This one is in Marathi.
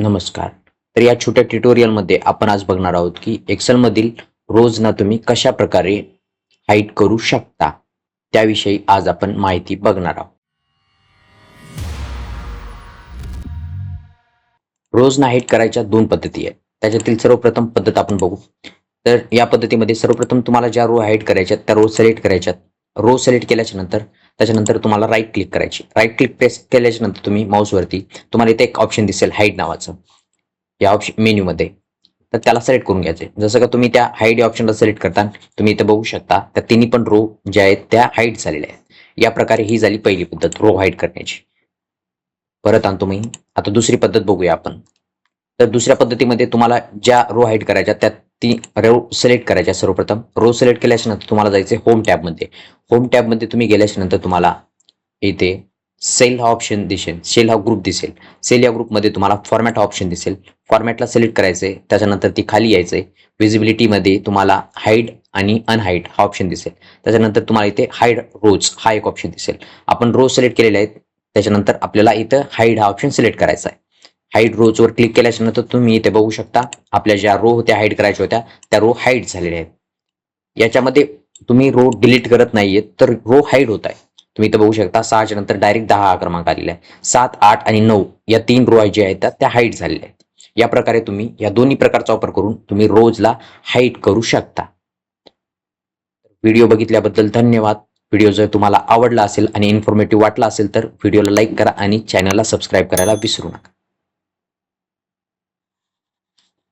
नमस्कार. तर या छोट्या ट्युटोरियलमध्ये आपण आज बघणार आहोत की एक्सेलमधील रोजना तुम्ही कशा प्रकारे हाईट करू शकता? त्याविषयी आज आपण माहिती बघणार आहोत. रोजना हाईट करायच्या दोन पद्धती आहेत. त्याच्यातील सर्वप्रथम पद्धत आपण बघू. तर या पद्धतीमध्ये सर्वप्रथम तुम्हाला ज्या रो हाईट करायच्या त्या रो सिलेक्ट करायच्यात रो सिलेक्ट केल्याच्यानंतर त्याच्यानंतर तुम्हाला राईट क्लिक करायची. राईट क्लिक प्रेस केल्याच्यानंतर तुम्ही माऊसवरती तुम्हाला इथे एक ऑप्शन दिसेल हाईट नावाचं. या ऑप्शन मेन्यूमध्ये तर त्याला सिलेक्ट करून घ्यायचे जसं का तुम्ही त्या हाईट या ऑप्शनला सिलेक्ट करता तुम्ही इथे बघू शकता त्या तिन्ही पण रो ज्या आहेत त्या हाईट झालेल्या आहेत. या प्रकारे ही झाली पहिली पद्धत रो हाईट करण्याची. परत आणतो मी. आता दुसरी पद्धत बघूया आपण. तर दुसऱ्या पद्धतीमध्ये तुम्हाला ज्या रो हाईट करायच्या त्या ती रो सिलेक्ट करायच्या सर्वप्रथम. रो सिलेक्ट केल्याच्यानंतर तुम्हाला जायचे होम टॅबमध्ये होम टॅबमध्ये तुम्ही गेल्याच्यानंतर तुम्हाला इथे सेल हा ऑप्शन दिसेल. सेल हा ग्रुप दिसेल. सेल या ग्रुपमध्ये तुम्हाला फॉर्मॅट हा ऑप्शन दिसेल. फॉर्मॅटला सिलेक्ट करायचंय. त्याच्यानंतर ती खाली यायचंय. विजिबिलिटीमध्ये तुम्हाला हाईड आणि अनहाईड हा ऑप्शन दिसेल. त्याच्यानंतर तुम्हाला इथे हाईड रोज हा एक ऑप्शन दिसेल. आपण रोज सिलेक्ट केलेले आहेत. त्याच्यानंतर आपल्याला इथं हाईड हा ऑप्शन सिलेक्ट करायचा आहे. हाईड रोजवर क्लिक केल्याच्यानंतर तुम्ही इथे बघू शकता आपल्या ज्या रो होत्या हाईड करायच्या होत्या त्या रो हाईड झालेल्या आहेत. याच्यामध्ये तुम्ही रो डिलीट करत नाहीये तर रो हाईड होत आहे. तुम्ही इथं बघू शकता सहाच्या नंतर डायरेक्ट दहा हा क्रमांक आलेला आहे. सात आठ आणि नऊ या तीन रो ज्या आहेत त्या- त्या हाईट झालेल्या आहेत. या प्रकारे तुम्ही या दोन्ही प्रकारचा वापर करून तुम्ही रोजला हाईट करू शकता. व्हिडिओ बघितल्याबद्दल धन्यवाद. व्हिडिओ जर तुम्हाला आवडला असेल आणि इन्फॉर्मेटिव्ह वाटला असेल तर व्हिडिओला लाईक करा आणि चॅनलला सबस्क्राईब करायला विसरू नका.